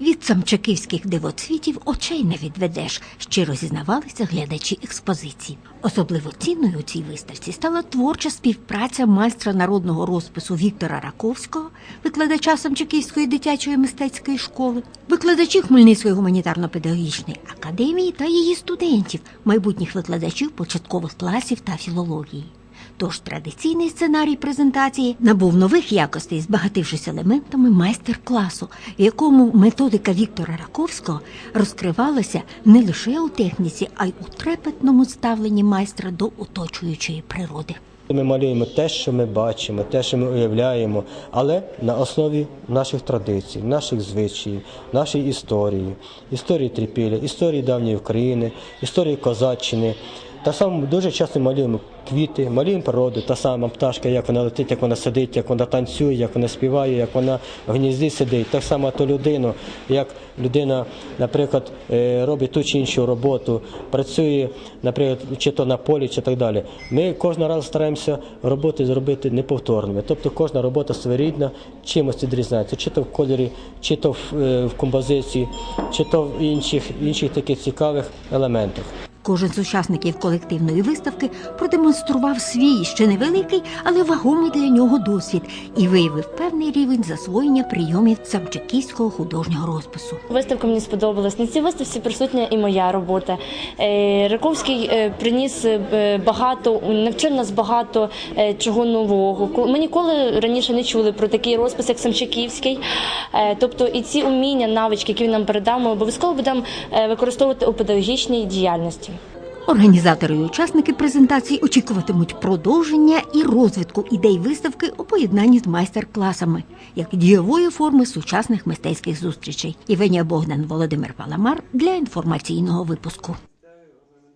Від самчаківських дивоцвітів очей не відведеш, щиро зізнавалися глядачі експозиції. Особливо цінною у цій виставці стала творча співпраця майстра народного розпису Віктора Раковського, викладача Самчаківської дитячої мистецької школи, викладачів Хмельницької гуманітарно-педагогічної академії та її студентів, майбутніх викладачів початкових класів та філології. Тож традиційний сценарій презентації набув нових якостей, збагатившись елементами майстер-класу, в якому методика Віктора Раковського розкривалася не лише у техніці, а й у трепетному ставленні майстра до оточуючої природи. Ми малюємо те, що ми бачимо, те, що ми уявляємо, але на основі наших традицій, наших звичаїв, нашої історії, історії трипілля, історії давньої України, історії козаччини. Так само дуже часто малюємо квіти, малюємо природу, та сама пташка, як вона летить, як вона сидить, як вона танцює, як вона співає, як вона в гнізді сидить. Так само ту людину, як людина, наприклад, е, робить ту чи іншу роботу, працює, наприклад, чи то на полі, чи так далі. Ми кожного разу стараємося роботи зробити неповторними. Тобто кожна робота своєрідна чимось відрізняється, чи то в кольорі, чи то в, е, композиції, чи то в інших, інших таких цікавих елементах. Кожен з учасників колективної виставки продемонстрував свій ще невеликий, але вагомий для нього досвід і виявив певний рівень засвоєння прийомів самчаківського художнього розпису. Виставка мені сподобалась. На цій виставці присутня і моя робота. Е, Раковський е, приніс е, багато, навчив нас багато чого нового. Ми ніколи раніше не чули про такий розпис, як Самчаківський. Тобто і ці уміння, навички, які він нам передав, ми обов'язково будемо використовувати у педагогічній діяльності. Організатори і учасники презентації очікуватимуть продовження і розвитку ідей виставки у поєднанні з майстер-класами, як дієвої форми сучасних мистецьких зустрічей. Євгенія Богдан, Володимир Паламар для інформаційного випуску.